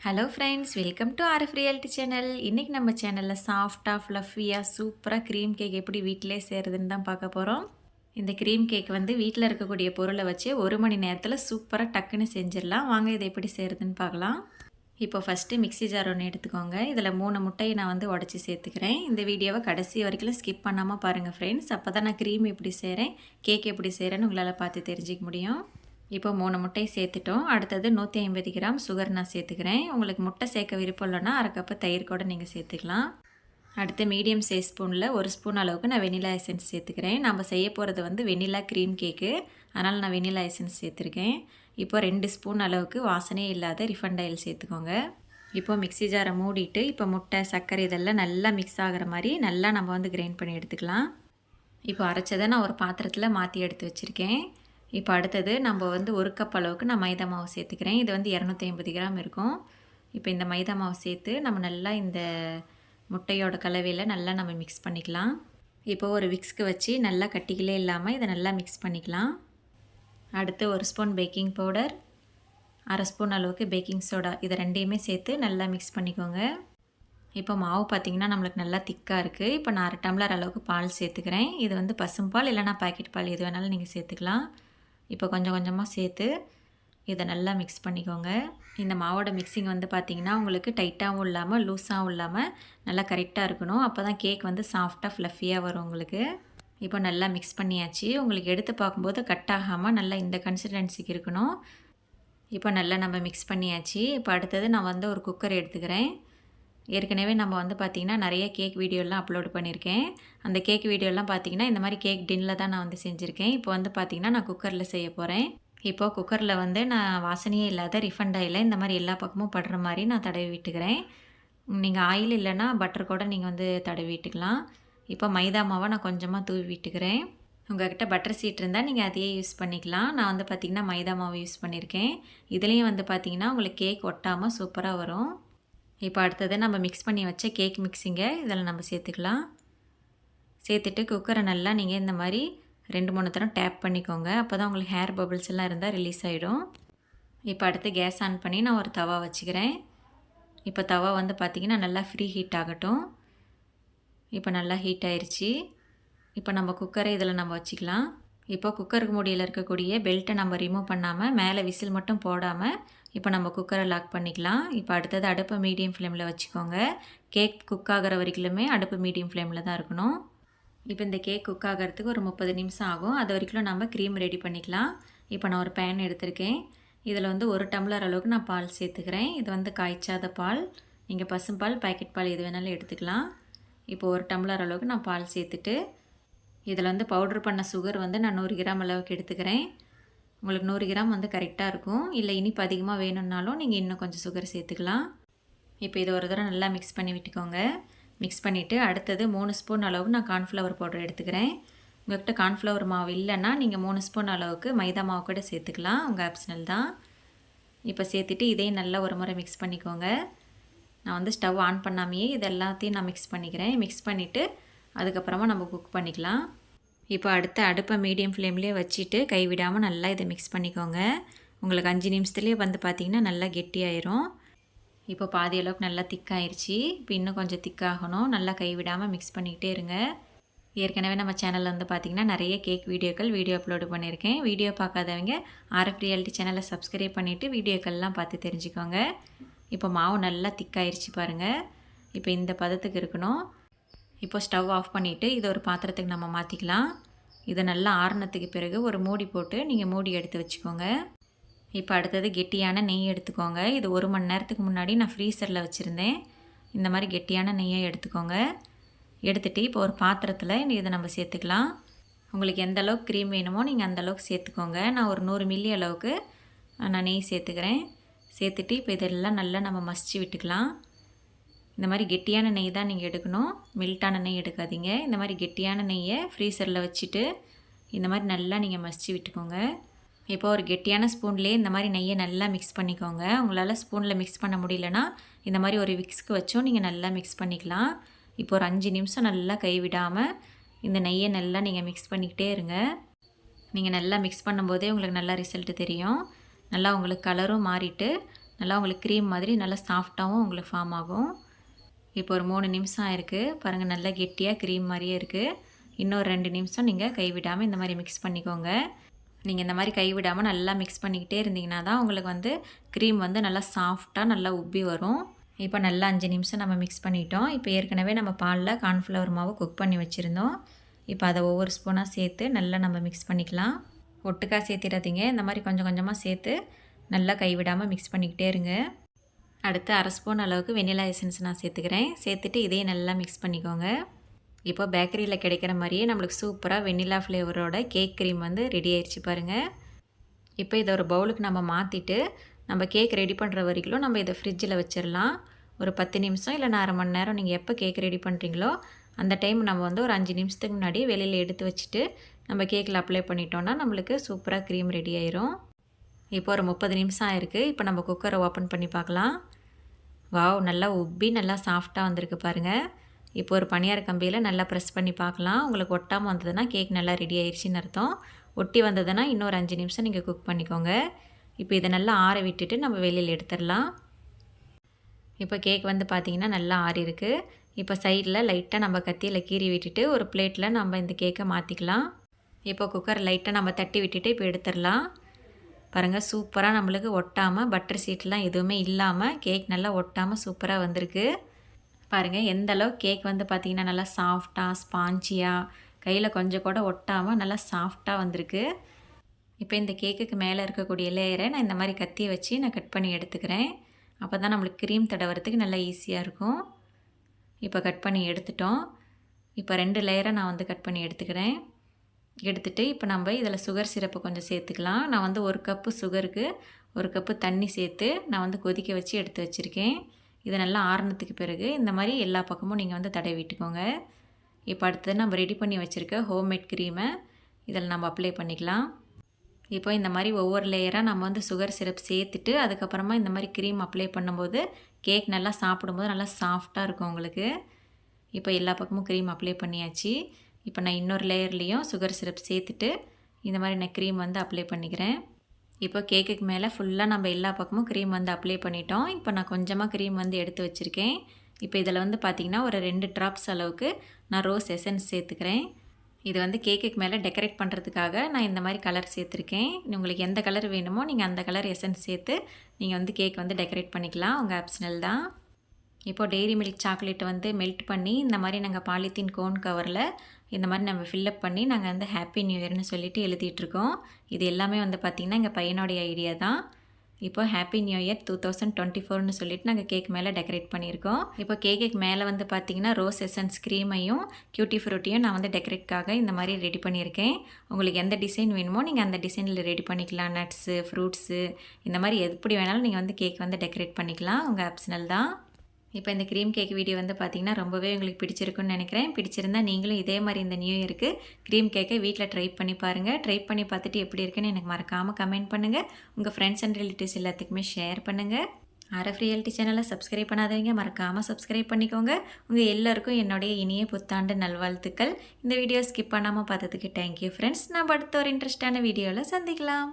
Hello friends welcome to RF reality channel இன்றைக்கி நம்ம சேனலில் சாஃப்டாக ஃப்ளஃபியாக சூப்பராக க்ரீம் கேக் எப்படி வீட்டிலே செய்கிறதுன்னு தான் பார்க்க போகிறோம் இந்த க்ரீம் கேக் வந்து வீட்டில் இருக்கக்கூடிய பொருளை வச்சு ஒரு மணி நேரத்தில் சூப்பராக டக்குன்னு செஞ்சிடலாம். வாங்க இதை எப்படி செய்கிறதுன்னு பார்க்கலாம். இப்போ ஃபஸ்ட்டு மிக்ஸி ஜார் ஒன்று எடுத்துக்கோங்க. இதில் மூணு முட்டையை நான் வந்து உடச்சி சேர்த்துக்கிறேன். இந்த வீடியோவை கடைசி வரைக்கும் ஸ்கிப் பண்ணாமல் பாருங்கள் ஃப்ரெண்ட்ஸ் அப்போ தான் நான் க்ரீம் எப்படி செய்கிறேன் கேக் எப்படி செய்கிறேன்னு உங்களால் பார்த்து தெரிஞ்சிக்க முடியும். இப்போ மூணு முட்டை சேர்த்துட்டோம். அடுத்தது நூற்றி ஐம்பது கிராம் சுகர் நான் சேர்த்துக்கிறேன். உங்களுக்கு முட்டை சேர்க்க விருப்பம் இல்லைன்னா அரை கப்பு தயிர் கூட நீங்கள் சேர்த்துக்கலாம். அடுத்து மீடியம் சைஸ் ஸ்பூனில் ஒரு ஸ்பூன் அளவுக்கு நான் வெனிலா எசன்ஸ் சேர்த்துக்கிறேன். நம்ம செய்ய போகிறது வந்து வெனிலா க்ரீம் கேக்கு அதனால் நான் வெனிலா எசன்ஸ் சேர்த்துருக்கேன். இப்போ ரெண்டு ஸ்பூன் அளவுக்கு வாசனையே இல்லாத ரிஃபண்ட் ஆயில் சேர்த்துக்கோங்க. இப்போ மிக்ஸி ஜாரை மூடிட்டு இப்போ முட்டை சர்க்கரை இதெல்லாம் நல்லா மிக்ஸ் ஆகிற மாதிரி நல்லா நம்ம வந்து கிரைண்ட் பண்ணி எடுத்துக்கலாம். இப்போ அரைச்சதை நான் ஒரு பாத்திரத்தில் மாற்றி எடுத்து வச்சுருக்கேன். இப்போ அடுத்தது நம்ம வந்து ஒரு கப் அளவுக்கு நான் மைதா மாவு சேர்த்துக்கிறேன். இது வந்து இரநூத்தி ஐம்பது கிராம் இருக்கும். இப்போ இந்த மைதா மாவு சேர்த்து நம்ம நல்லா இந்த முட்டையோட கலவையில் நல்லா நம்ம மிக்ஸ் பண்ணிக்கலாம். இப்போ ஒரு விக்ஸ்க்கு வச்சு நல்லா கட்டிக்கலே இல்லாமல் இதை நல்லா மிக்ஸ் பண்ணிக்கலாம். அடுத்து ஒரு ஸ்பூன் பேக்கிங் பவுடர் அரை ஸ்பூன் அளவுக்கு பேக்கிங் சோடா இதை ரெண்டையுமே சேர்த்து நல்லா மிக்ஸ் பண்ணிக்கோங்க. இப்போ மாவு பார்த்திங்கன்னா நம்மளுக்கு நல்லா திக்காக இருக்குது இப்போ நான் அரை டம்ளர் அளவுக்கு பால் சேர்த்துக்கிறேன். இது வந்து பசும்பால் இல்லைனா பாக்கெட் பால் எது வேணாலும் நீங்கள் சேர்த்துக்கலாம். இப்போ கொஞ்சம் கொஞ்சமாக சேர்த்து இதை நல்லா மிக்ஸ் பண்ணிக்கோங்க. இந்த மாவோட மிக்சிங் வந்து பார்த்திங்கன்னா உங்களுக்கு டைட்டாகவும் இல்லாமல் லூஸாகவும் இல்லாமல் நல்லா கரெக்டாக இருக்கணும். அப்போ தான் கேக் வந்து சாஃப்டாக ஃப்ளஃபியாக வரும் உங்களுக்கு. இப்போ நல்லா மிக்ஸ் பண்ணியாச்சு. உங்களுக்கு எடுத்து பார்க்கும்போது கட் ஆகாமல் நல்லா இந்த கன்சிஸ்டன்சிக்கு இருக்கணும். இப்போ நல்லா நம்ம மிக்ஸ் பண்ணியாச்சு. இப்போ அடுத்தது நான் வந்து ஒரு குக்கர் எடுத்துக்கிறேன். ஏற்கனவே நம்ம வந்து பார்த்திங்கன்னா நிறைய கேக் வீடியோலாம் அப்லோட் பண்ணியிருக்கேன். அந்த கேக் வீடியோலாம் பார்த்திங்கன்னா இந்த மாதிரி கேக் டின்னில் தான் நான் வந்து செஞ்சுருக்கேன். இப்போ வந்து பார்த்திங்கன்னா நான் குக்கரில் செய்ய போகிறேன் இப்போது குக்கரில் வந்து நான் வாசனையே இல்லாத ரிஃபண்ட் ஆயில் இந்த மாதிரி எல்லா பக்கமும் படுற மாதிரி நான் தடவி விட்டுக்கிறேன். நீங்கள் ஆயில் இல்லைன்னா பட்டர் கூட நீங்கள் வந்து தடவி விட்டுக்கலாம். இப்போ மைதா மாவை நான் கொஞ்சமாக தூவி விட்டுக்கிறேன். உங்கள்கிட்ட பட்டர் சீட் இருந்தால் நீங்கள் அதையே யூஸ் பண்ணிக்கலாம். நான் வந்து பார்த்திங்கன்னா மைதா மாவு யூஸ் பண்ணியிருக்கேன். இதுலேயும் வந்து பார்த்திங்கன்னா உங்களுக்கு கேக் ஒட்டாமல் சூப்பராக வரும். இப்போ அடுத்தது நம்ம மிக்ஸ் பண்ணி வச்ச கேக் மிக்ஸிங்கை இதில் நம்ம சேர்த்துக்கலாம். சேர்த்துட்டு குக்கரை நல்லா நீங்கள் இந்த மாதிரி ரெண்டு மூணு தரம் டேப் பண்ணிக்கோங்க. அப்போ தான் உங்களுக்கு ஹேர் பபிள்ஸ் எல்லாம் இருந்தால் ரிலீஸ் ஆகிடும் இப்போ அடுத்து கேஸ் ஆன் பண்ணி நான் ஒரு தவா வச்சுக்கிறேன். இப்போ தவா வந்து பார்த்திங்கன்னா நல்லா ஃப்ரீ ஹீட் ஆகட்டும். இப்போ நல்லா ஹீட் ஆயிடுச்சு இப்போ நம்ம குக்கரை இதில் நம்ம வச்சுக்கலாம். இப்போ குக்கருக்கு மூடியில் இருக்கக்கூடிய பெல்ட்டை நம்ம ரிமூவ் பண்ணாமல் மேலே விசில் மட்டும் போடாமல் இப்போ நம்ம குக்கரை லாக் பண்ணிக்கலாம். இப்போ அடுத்தது அடுப்பை மீடியம் ஃப்ளேமில் வச்சுக்கோங்க. கேக் குக் ஆகிற வரைக்குமே அடுப்பு மீடியம் ஃப்ளேமில் தான் இருக்கணும். இப்போ இந்த கேக் குக் ஆகிறதுக்கு ஒரு முப்பது நிமிஷம் ஆகும். அது வரைக்கும் நம்ம க்ரீம் ரெடி பண்ணிக்கலாம். இப்போ நான் ஒரு பேன் எடுத்திருக்கேன். இதில் வந்து ஒரு டம்ளர் அளவுக்கு நான் பால் சேர்த்துக்கிறேன். இது வந்து காய்ச்சாத பால். நீங்கள் பசும்பால் பாக்கெட் பால் எது வேணாலும் எடுத்துக்கலாம். இப்போ ஒரு டம்ளர் அளவுக்கு நான் பால் சேர்த்துட்டு இதில் வந்து பவுட்ரு பண்ண சுகர் வந்து நான் நூறு கிராம் அளவுக்கு எடுத்துக்கிறேன். உங்களுக்கு நூறு கிராம் வந்து கரெக்டாக இருக்கும். இல்லை இனிப்பு அதிகமாக வேணும்னாலும் நீங்கள் இன்னும் கொஞ்சம் சுகர் சேர்த்துக்கலாம். இப்போ இதை ஒரு தடவை நல்லா மிக்ஸ் பண்ணி விட்டுக்கோங்க. மிக்ஸ் பண்ணிவிட்டு அடுத்தது மூணு ஸ்பூன் அளவுக்கு நான் கார்ன்ஃப்ளவர் பவுடர் எடுத்துக்கிறேன். உங்கள்கிட்ட கார்ன்ஃப்ளவர் மாவு இல்லைன்னா நீங்கள் மூணு ஸ்பூன் அளவுக்கு மைதா மாவு கூட சேர்த்துக்கலாம். உங்கள் ஆப்ஷனல் தான். இப்போ சேர்த்துட்டு இதையும் நல்லா ஒரு முறை மிக்ஸ் பண்ணிக்கோங்க. நான் வந்து ஸ்டவ் ஆன் பண்ணாமையே இது எல்லாத்தையும் நான் மிக்ஸ் பண்ணிக்கிறேன். மிக்ஸ் பண்ணிவிட்டு அதுக்கப்புறமா நம்ம குக் பண்ணிக்கலாம். இப்போ அடுத்த அடுப்பை மீடியம் ஃப்ளேம்லேயே வச்சுட்டு கைவிடாமல் நல்லா இதை மிக்ஸ் பண்ணிக்கோங்க. உங்களுக்கு அஞ்சு நிமிஷத்துலேயே வந்து பார்த்திங்கன்னா நல்லா கெட்டியாயிரும். இப்போ பாதி அளவுக்கு நல்லா திக்காயிருச்சு. இப்போ இன்னும் கொஞ்சம் திக்காகணும். நல்லா கைவிடாமல் மிக்ஸ் பண்ணிக்கிட்டே இருங்க. ஏற்கனவே நம்ம சேனலில் வந்து பார்த்திங்கன்னா நிறைய கேக் வீடியோக்கள் வீடியோ அப்லோடு பண்ணியிருக்கேன். வீடியோ பார்க்காதவங்க ஆர்எஃப் ரியாலிட்டி சேனலை சப்ஸ்கிரைப் பண்ணிவிட்டு வீடியோக்கள்லாம் பார்த்து தெரிஞ்சுக்கோங்க. இப்போ மாவு நல்லா திக்காயிருச்சு பாருங்கள் இப்போ இந்த பதத்துக்கு இருக்கணும். இப்போ ஸ்டவ் ஆஃப் பண்ணிவிட்டு இதை ஒரு பாத்திரத்துக்கு நம்ம மாற்றிக்கலாம் இதை நல்லா ஆறுனத்துக்கு பிறகு ஒரு மூடி போட்டு நீங்கள் மூடி எடுத்து வச்சுக்கோங்க. இப்போ அடுத்தது கெட்டியான நெய் எடுத்துக்கோங்க. இது ஒரு மணி நேரத்துக்கு முன்னாடி நான் ஃப்ரீசரில் வச்சுருந்தேன். இந்த மாதிரி கெட்டியான நெய்யை எடுத்துக்கோங்க. எடுத்துகிட்டு இப்போ ஒரு பாத்திரத்தில் இதை நம்ம சேர்த்துக்கலாம். உங்களுக்கு எந்த அளவுக்கு க்ரீம் வேணுமோ நீங்கள் அந்த அளவுக்கு சேர்த்துக்கோங்க. நான் ஒரு நூறு மில்லி அளவுக்கு நான் நெய் சேர்த்துக்கிறேன். சேர்த்துட்டு இப்போ இதெல்லாம் நல்லா நம்ம மசிச்சு விட்டுக்கலாம். இந்த மாதிரி கெட்டியான நெய் தான் நீங்கள் எடுக்கணும். மில்ட்டான நெய் எடுக்காதீங்க. இந்த மாதிரி கெட்டியான நெய்யை ஃப்ரீசரில் வச்சுட்டு இந்த மாதிரி நல்லா நீங்கள் மசிச்சு விட்டுக்கோங்க. இப்போ ஒரு கெட்டியான ஸ்பூன்லேயே இந்த மாதிரி நெய்யை நல்லா மிக்ஸ் பண்ணிக்கோங்க. உங்களால் ஸ்பூனில் மிக்ஸ் பண்ண முடியலனா இந்த மாதிரி ஒரு விக்ஸ்க்கு வச்சும் நீங்கள் நல்லா மிக்ஸ் பண்ணிக்கலாம். இப்போ ஒரு அஞ்சு நிமிஷம் நல்லா கைவிடாமல் இந்த நெய்யை நல்லா நீங்கள் மிக்ஸ் பண்ணிக்கிட்டே இருங்க. நீங்கள் நல்லா மிக்ஸ் பண்ணும்போதே உங்களுக்கு நல்லா ரிசல்ட்டு தெரியும். நல்லா உங்களுக்கு கலரும் மாறிட்டு நல்லா உங்களுக்கு க்ரீம் மாதிரி நல்லா சாஃப்டாகவும் உங்களுக்கு ஃபார்ம் ஆகும். இப்போ ஒரு மூணு நிமிஷம் ஆயிருக்கு. பாருங்கள் நல்லா கெட்டியாக க்ரீம் மாதிரியே இருக்குது இன்னொரு ரெண்டு நிமிஷம் நீங்கள் கைவிடாமல் இந்த மாதிரி மிக்ஸ் பண்ணிக்கோங்க. நீங்கள் இந்த மாதிரி கைவிடாமல் நல்லா மிக்ஸ் பண்ணிக்கிட்டே இருந்தீங்கன்னா தான் உங்களுக்கு வந்து க்ரீம் வந்து நல்லா சாஃப்டாக நல்லா உப்பி வரும். இப்போ நல்லா அஞ்சு நிமிஷம் நம்ம மிக்ஸ் பண்ணிட்டோம். இப்போ ஏற்கனவே நம்ம பாலில் கார்ன்ஃப்ளவர் மாவு குக் பண்ணி வச்சுருந்தோம். இப்போ அதை ஒவ்வொரு ஸ்பூனாக சேர்த்து நல்லா நம்ம மிக்ஸ் பண்ணிக்கலாம். ஒட்டுக்கா சேர்த்திடாதீங்க. இந்த மாதிரி கொஞ்சம் கொஞ்சமாக சேர்த்து நல்லா கைவிடாமல் மிக்ஸ் பண்ணிக்கிட்டே இருங்க. அடுத்து அரை ஸ்பூன் அளவுக்கு வெனிலா எசன்ஸ் நான் சேர்த்துக்கிறேன். சேர்த்துட்டு இதையும் நல்லா மிக்ஸ் பண்ணிக்கோங்க. இப்போ பேக்கரியில் கிடைக்கிற மாதிரியே நம்மளுக்கு சூப்பராக வெண்ணிலா ஃப்ளேவரோட கேக் க்ரீம் வந்து ரெடி ஆயிடுச்சு பாருங்கள் இப்போ இதை ஒரு பவுலுக்கு நம்ம மாற்றிட்டு நம்ம கேக் ரெடி பண்ணுற வரைக்கும் நம்ம இதை ஃப்ரிட்ஜில் வச்சிடலாம் ஒரு பத்து நிமிஷம் இல்லை அரை மணி நேரம் நீங்கள் எப்போ கேக் ரெடி பண்ணுறீங்களோ அந்த டைம் நம்ம வந்து ஒரு அஞ்சு நிமிஷத்துக்கு முன்னாடி வெளியில் எடுத்து வச்சுட்டு நம்ம கேக்கில் அப்ளை பண்ணிட்டோன்னா நம்மளுக்கு சூப்பராக க்ரீம் ரெடி ஆயிரும். இப்போ ஒரு முப்பது நிமிஷம் ஆயிருக்கு. இப்போ நம்ம குக்கரை ஓப்பன் பண்ணி பார்க்கலாம். வாவ் நல்லா உப்பி நல்லா சாஃப்டாக வந்திருக்கு பாருங்கள் இப்போ ஒரு பணியார் கம்பியில் நல்லா ப்ரெஸ் பண்ணி பார்க்கலாம். உங்களுக்கு ஒட்டாமல் வந்ததுன்னா கேக் நல்லா ரெடி ஆயிடுச்சின்னு அர்த்தம். ஒட்டி வந்ததுன்னா இன்னொரு அஞ்சு நிமிஷம் நீங்கள் குக் பண்ணிக்கோங்க. இப்போ இதை நல்லா ஆற விட்டுட்டு நம்ம வெளியில் எடுத்துடலாம். இப்போ கேக் வந்து பார்த்திங்கன்னா நல்லா ஆறி இருக்குது இப்போ சைடில் லைட்டாக நம்ம கத்தியில் கீறி விட்டுட்டு ஒரு பிளேட்டில் நம்ம இந்த கேக்கை மாற்றிக்கலாம் இப்போ குக்கர் லைட்டாக நம்ம தட்டி விட்டுட்டு இப்போ எடுத்துடலாம். பாருங்கள் சூப்பராக நம்மளுக்கு ஒட்டாமல் பட்டர் சீட்லாம் எதுவுமே இல்லாமல் கேக் நல்லா ஒட்டாமல் சூப்பராக வந்திருக்கு. பாருங்கள் எந்த அளவு கேக் வந்து பார்த்திங்கன்னா நல்லா சாஃப்டாக ஸ்பாஞ்சியாக கையில் கொஞ்சம் கூட ஒட்டாமல் நல்லா சாஃப்டாக வந்திருக்கு. இப்போ இந்த கேக்குக்கு மேலே இருக்கக்கூடிய லேயரை நான் இந்த மாதிரி கத்தியை வச்சு நான் கட் பண்ணி எடுத்துக்கிறேன். அப்போ தான் நம்மளுக்கு க்ரீம் தடவுறதுக்கு நல்லா ஈஸியாக இருக்கும். இப்போ கட் பண்ணி எடுத்துட்டோம். இப்போ ரெண்டு லேயரை நான் வந்து கட் பண்ணி எடுத்துக்கிறேன். எடுத்துகிட்டு இப்போ நம்ம இதில் சுகர் சிரப்பு கொஞ்சம் சேர்த்துக்கலாம். நான் வந்து ஒரு கப்பு சுகருக்கு ஒரு கப்பு தண்ணி சேர்த்து நான் வந்து கொதிக்க வச்சு எடுத்து வச்சுருக்கேன். இதை நல்லா ஆறுனத்துக்கு பிறகு இந்த மாதிரி எல்லா பக்கமும் நீங்கள் வந்து தடவி விட்டுக்கோங்க. இப்போ அடுத்தது நம்ம ரெடி பண்ணி வச்சுருக்க ஹோம்மேட் க்ரீமை இதில் நம்ம அப்ளை பண்ணிக்கலாம். இப்போ இந்த மாதிரி ஒவ்வொரு லேயராக நம்ம வந்து சுகர் சிரப் சேர்த்துட்டு அதுக்கப்புறமா இந்த மாதிரி க்ரீம் அப்ளை பண்ணும்போது கேக் நல்லா சாப்பிடும்போது நல்லா சாஃப்டாக இருக்கும் உங்களுக்கு. இப்போ எல்லா பக்கமும் க்ரீம் அப்ளை பண்ணியாச்சு. இப்போ நான் இன்னொரு லேயர்லேயும் சுகர் சிரப் சேர்த்துட்டு இந்த மாதிரி நான் க்ரீம் வந்து அப்ளை பண்ணிக்கிறேன். இப்போ கேக்குக்கு மேலே ஃபுல்லாக நம்ம எல்லா பக்கமும் க்ரீம் வந்து அப்ளை பண்ணிட்டோம். இப்போ நான் கொஞ்சமாக க்ரீம் வந்து எடுத்து வச்சுருக்கேன். இப்போ இதில் வந்து பார்த்திங்கன்னா ஒரு ரெண்டு ட்ராப்ஸ் அளவுக்கு நான் ரோஸ் எசன்ஸ் சேர்த்துக்கிறேன். இது வந்து கேக்குக்கு மேலே டெக்கரேட் பண்ணுறதுக்காக நான் இந்த மாதிரி கலர் சேர்த்துருக்கேன். உங்களுக்கு எந்த கலர் வேணுமோ நீங்கள் அந்த கலர் எசன்ஸ் சேர்த்து நீங்கள் வந்து கேக் வந்து டெக்கரேட் பண்ணிக்கலாம். உங்கள் ஆப்ஷனல் தான். இப்போது டெய்ரி மில்க் சாக்லேட்டை வந்து மெல்ட் பண்ணி இந்த மாதிரி நாங்கள் பாலித்தீன் கோன் கவரில் இந்த மாதிரி நம்ம ஃபில்லப் பண்ணி நாங்கள் வந்து ஹாப்பி நியூ இயர்னு சொல்லிட்டு எழுதிட்டுருக்கோம். இது எல்லாமே வந்து பார்த்திங்கன்னா எங்கள் பையனுடைய ஐடியா தான். இப்போ happy new year two thousand twenty ஃபோர்னு சொல்லிட்டு நாங்கள் கேக் மேலே டெக்கரேட் பண்ணியிருக்கோம். இப்போ கேக்கு மேலே வந்து பார்த்தீங்கன்னா ரோஸ் எசன்ஸ் க்ரீமையும் கியூட்டி ஃப்ரூட்டியும் நான் வந்து டெக்கரேட்காக இந்த மாதிரி ரெடி பண்ணியிருக்கேன். உங்களுக்கு எந்த டிசைன் வேணுமோ நீங்கள் அந்த டிசைனில் ரெடி பண்ணிக்கலாம். நட்ஸு ஃப்ரூட்ஸு இந்த மாதிரி எப்படி வேணாலும் நீங்கள் வந்து கேக் வந்து டெக்கரேட் பண்ணிக்கலாம். உங்கள் ஆப்ஷனல் தான். இப்போ இந்த க்ரீம் கேக் வீடியோ வந்து பார்த்திங்கன்னா ரொம்பவே உங்களுக்கு பிடிச்சிருக்குன்னு நினைக்கிறேன். பிடிச்சிருந்தா நீங்களும் இதே மாதிரி இந்த நியூ இயருக்கு க்ரீம் கேக்கை வீட்டில் ட்ரை பண்ணி பாருங்கள் ட்ரை பண்ணி பார்த்துட்டு எப்படி இருக்குன்னு எனக்கு மறக்காமல் கமெண்ட் பண்ணுங்கள் உங்கள் ஃப்ரெண்ட்ஸ் அண்ட் ரிலேட்டிவ்ஸ் எல்லாத்துக்குமே ஷேர் பண்ணுங்கள் ஆர்எஃப் ரியாலிட்டி சேனலை சப்ஸ்கிரைப் பண்ணாதவங்க மறக்காமல் சப்ஸ்கிரைப் பண்ணிக்கோங்க. உங்கள் எல்லாருக்கும் என்னுடைய இனிய புத்தாண்டு நல்வாழ்த்துக்கள். இந்த வீடியோ ஸ்கிப் பண்ணாமல் பார்த்ததுக்கு தேங்க்யூ ஃப்ரெண்ட்ஸ் நான் அடுத்த ஒரு இன்ட்ரெஸ்டான வீடியோவில் சந்திக்கலாம்.